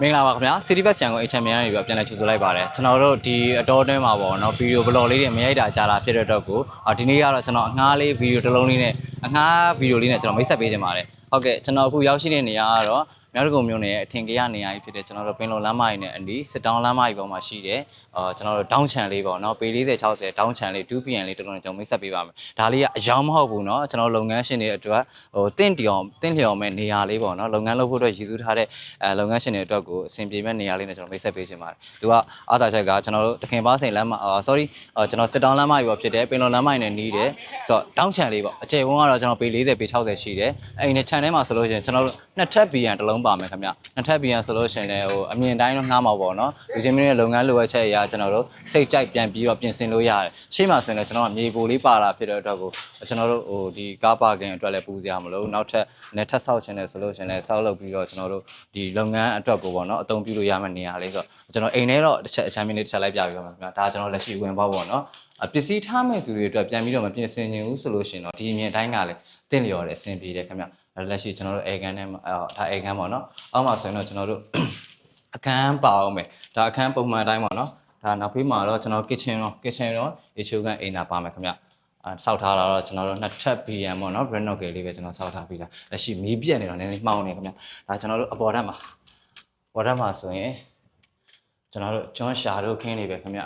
မင်္ဂလာပါခင်ဗျာ City Bus ရန်ကုန် A Champion ကနေပြီးတော့ပြန်လည်ကြိုဆိုလိုက်ပါတယ်ကျွန်တော်တို့ဒီအတော်အတွင်းမှာပေါ့နော်ဗီဒီယိုဘလော့လေးတွေမရိုက်တာကြာလာဖြစ်တဲ့အတွက်ကိုအာဒီနေ့ကတော့ကျွန်တော်အငှားလေးဗီဒီယိုတစ်လုံးလေးနဲ့အငှားဗီဒီယိုလေးနဲ့ကျွန်တော်မိတ်ဆက်ပေးခြင်းပါတယ်ဟုတ်ကဲ့ကျွန်တော်အခုရောက်ရှိတဲ့နေရာကတော့ မြောက်ဒဂုံမြို့နယ်ရဲ့အထင်ကရနေရာကြီးဖြစ်တဲ့ကျွန်တော်တို့ပင်လုံလမ်းမကြီးနဲ့အနီးစစ်တောင်းလမ်းမကြီးပေါ်မှာရှိတယ်အော်ကျွန်တော်တို့တောင်းချန်လေးပေါ့နော်ပေ40 60တောင်းချန်လေး 2PN လေးတော်တော်ကျွန်တော်မိတ်ဆက်ပေးပါမယ်ဒါလေးကအယောင်မဟုတ်ဘူးနော်ကျွန်တော်လုပ်ငန်းရှင်တွေအတွက်ဟိုတင့်တောင်တင့်လျော်မဲ့နေရာလေးပေါ့နော်လုပ်ငန်းလုပ်ဖို့အတွက်ရည်စူးထားတဲ့အဲလုပ်ငန်းရှင်တွေအတွက်ကိုအဆင်ပြေမဲ့နေရာလေးနဲ့ကျွန်တော်မိတ်ဆက်ပေးခြင်းပါတယ်သူကအားသာချက်ကကျွန်တော်တို့တခင်ပါဆိုင်လမ်းမအော် sorry ကျွန်တော်စစ်တောင်းလမ်းမကြီးပေါ်ဖြစ်တယ်ပင်လုံလမ်းမကြီးနဲ့နီးတယ်ဆိုတော့တောင်းချန်လေးပေါ့အခြေဝန်းကတော့ကျွန်တော်ပေ40ပေ60ရှိတယ်အဲ့ဒီနဲ့ channel မှာဆိုလို့ရှိရင်ကျွန်တော်တို့နှစ်ထပ် BN တစ်လုံးပါမယ်ခင်ဗျနှစ်ထပ် BN ဆိုလို့ရှိရင်လည်းဟိုအမြင်တိုင်းတော့ငှားမှာပေါ့နော်လူချင်းမင်းရဲ့လုပ်ငန်းလိုအပ်ချက်အရာကျွန်တော်တို့စိတ်ကြိုက်ပြန်ပြီးတော့ပြင်ဆင်လို့ရတယ်ရှေ့မှာဆိုရင်လည်းကျွန်တော်ကမြေပိုလေးပါလာဖြစ်တဲ့အတွက်ကိုကျွန်တော်တို့ဟိုဒီကားပါကင်အတွက်လည်းပူစရာမလိုနောက်ထပ်နဲ့ထပ်ဆောက်ချင်တယ်ဆိုလို့ရှိရင်လည်းဆောက်လုပ်ပြီးတော့ကျွန်တော်တို့ဒီလုပ်ငန်းအတွက်ကိုပေါ့နော်အသုံးပြုလို့ရမယ့်နေရာလေးဆိုတော့ကျွန်တော်အိမ်ထဲတော့တစ်ချက်အချမ်းမင်းလေးတစ်ချက်လိုက်ပြပြပါမယ်ခင်ဗျဒါကျွန်တော်လက်ရှိဝင်ပေါက်ပေါ့နော်အပစ္စည်းထားမဲ့သူတွေအတွက်ပြန်ပြီးတော့မပြင်ဆင်ခြင်းဘူးဆိုလို့ရှိရင်တော့ဒီအမြင်တိုင်းကလည်းတင့်လျော်တယ်အဆင်ပြေတယ်ခင်ဗျအဲ့ လက်ရှိကျွန်တော်တို့အေကန်နဲ့အော်ဒါအေကန်ပေါ့နော်အောက်မှာဆိုရင်တော့ကျွန်တော်တို့အခန်းပါအောင်မယ်ဒါအခန်းပုံမှန်အတိုင်းပေါ့နော်ဒါနောက်ဖေးမှာတော့ကျွန်တော် kitchen ရော kitchen ရော issue ကန်အိမ်သာပါမယ်ခင်ဗျအဲစောက်ထားတာတော့ကျွန်တော်တို့နှစ်ထပ် BM ပေါ့နော် brand note လေးပဲကျွန်တော်စောက်ထားပြီးတာလက်ရှိမီးပြက်နေတော့နည်းနည်းမှောင်းနေခင်ဗျဒါကျွန်တော်တို့အပေါ်ဓာတ်မှာပေါ်ဓာတ်မှာဆိုရင်ကျွန်တော်တို့ကျွန်းရှာတို့ခင်းနေပဲခင်ဗျ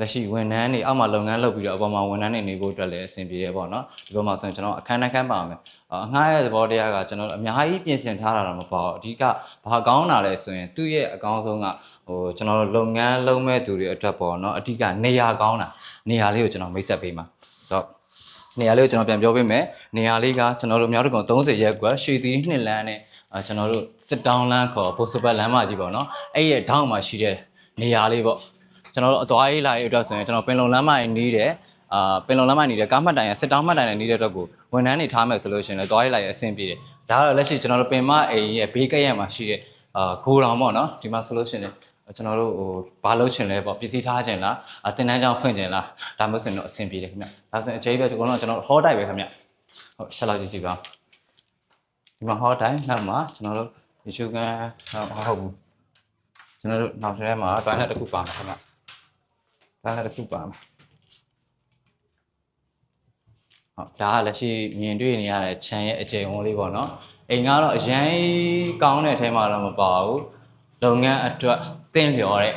လက်ရှိဝန်ထမ်းတွေအောက်မှာလုပ်ငန်းလုပ်ပြီးတော့အပေါ်မှာဝန်ထမ်းတွေနေဖို့အတွက်လည်းအဆင်ပြေတယ်ပေါ့နော်ဒီပေါ်မှာဆိုရင်ကျွန်တော်အခန်းတစ်ခန်းပါမယ်အငှားရဲ့သဘောတရားကကျွန်တော်တို့အများကြီးပြင်ဆင်ထားတာတော့မပေါ့အဓိကဘာကောင်းတာလဲဆိုရင်သူ့ရဲ့အကောင်းဆုံးကဟိုကျွန်တော်တို့လုပ်ငန်းလုပ်မဲ့သူတွေအတွက်ပေါ့နော်အဓိကနေရာကောင်းတာနေရာလေးကိုကျွန်တော်မိတ်ဆက်ပေးမှာဆိုတော့နေရာလေးကိုကျွန်တော်ပြန်ပြောပေးမယ်နေရာလေးကကျွန်တော်တို့မြောက်တကုံ30ရက်ကွယ်ရွှေသီးနှစ်လမ်းနဲ့အဲကျွန်တော်တို့စစ်တောင်းလမ်းခေါ်ပိုစပတ်လမ်းမကြီးပေါ့နော်အဲ့ရဲ့ထောင်းမှာရှိတဲ့နေရာလေးပေါ့ ကျွန်တော်တို့အသွားရေးလာရေးအတွက်ဆိုရင်ကျွန်တော်ပင်လုံလမ်းမကြီးနီးတယ်အာပင်လုံလမ်းမကြီးနီးတယ်ကားမှတ်တိုင်ရစစ်တောင်းမှတ်တိုင်နဲ့နီးတဲ့အတွက်ကိုဝန်ထမ်းတွေထားမယ်ဆိုလို့ရှိရင်လည်းသွားရေးလာရေးအဆင်ပြေတယ်ဒါကတော့လက်ရှိကျွန်တော်တို့ပင်မအိမ်ရဲ့ဘေးကက်ရက်မှာရှိတဲ့အာဂိုတောင်ပေါ့နော်ဒီမှာဆိုလို့ရှိရင်လည်းကျွန်တော်တို့ဟိုဘာလုပ်ချင်လဲပေါ့ပစ္စည်းထားချင်လားအတင်တန်းကြောင်ဖွင့်ချင်လားဒါမျိုးဆိုရင်တော့အဆင်ပြေတယ်ခင်ဗျဒါဆိုရင်အကျိပဲဒီကုန်းတော့ကျွန်တော်တို့ဟောတိုက်ပဲခင်ဗျဟုတ်ဆက်လောက်ကြည့်ကြည့်ပါဒီမှာဟောတိုက်နောက်မှာကျွန်တော်တို့ဒီရှုကန်ဟုတ်ဘူးကျွန်တော်တို့နောက်ထဲမှာ toilet တစ်ခုပါမှာခင်ဗျ ဒါလည်းတစ်ခုပါမယ်ဟုတ်ဒါကလက်ရှိမြင်တွေ့နေရတဲ့ခြံရဲ့အကျယ်ဝန်းလေးပေါ့နော်အိမ်ကတော့အရင်ကောင်းတဲ့အထဲမှာတော့မပါဘူးလုပ်ငန်းအတွက်တင့်လျော်တဲ့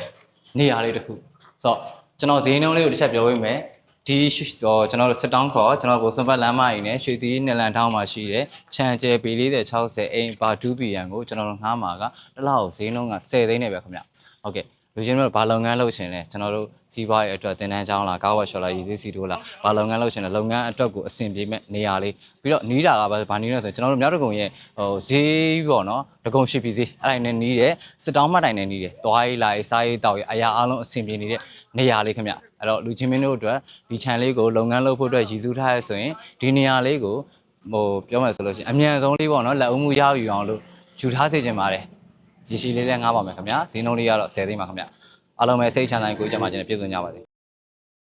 နေရာလေးတစ်ခုဆိုတော့ကျွန်တော်ဈေးနှုန်းလေးကိုတစ်ချက်ပြောပေးမယ်ဒီတော့ကျွန်တော်တို့စစ်တောင်းခေါ်ကျွန်တော်ဗိုလ်စွန်ဘတ်လမ်းမကြီးနဲ့ရွှေသီးနယ်လန်ထောင်းမှာရှိတဲ့ခြံကျယ်ပေ40 60အိမ်ပါ 2PM ကိုကျွန်တော်တို့ငှားမှာကတစ်လောက်ဈေးနှုန်းက10သိန်းနဲ့ပဲခင်ဗျဟုတ်ကဲ့ လူချင်းတို့ဘာလုပ်ငန်းလုပ်ရှင်လဲကျွန်တော်တို့စီးပွားရေးအတွက်တင်တန်းချောင်းလားကားဝက်ရှော်လားရည်သေးစီတိုးလားဘာလုပ်ငန်းလုပ်ရှင်လဲလုပ်ငန်းအတွက်ကိုအဆင်ပြေမဲ့နေရာလေးပြီးတော့နီးတာကဘာဘာနီးလဲဆိုရင်ကျွန်တော်တို့မြောက်တကုံရဲ့ဟိုဈေးပေါ့နော်တကုံရှိပြီဈေးအဲ့ဒါနဲ့နီးတယ်စစ်တောင်းမှတ်တိုင်နဲ့နီးတယ်တွားရေးလာရေးစားရေးတောက်ရေးအရာအလုံးအဆင်ပြေနေတဲ့နေရာလေးခင်ဗျအဲ့တော့လူချင်းမင်းတို့အတွက်ဒီခြံလေးကိုလုပ်ငန်းလုပ်ဖို့အတွက်ရည်စူးထားရဆိုရင်ဒီနေရာလေးကိုဟိုပြောမှဆိုလို့ရှိရင်အမြန်ဆုံးလေးပေါ့နော်လက်အုပ်မှုရယူအောင်လို့ယူထားစေချင်ပါတယ် ဒီရှိလေးလည်းငားပါမယ်ခင်ဗျာဈေးနှုန်းလေးကတော့10သိန်းပါခင်ဗျာအားလုံးပဲစိတ်ချမ်းသာကိုကြမှာခြင်းနဲ့ပြည့်စုံကြပါစေ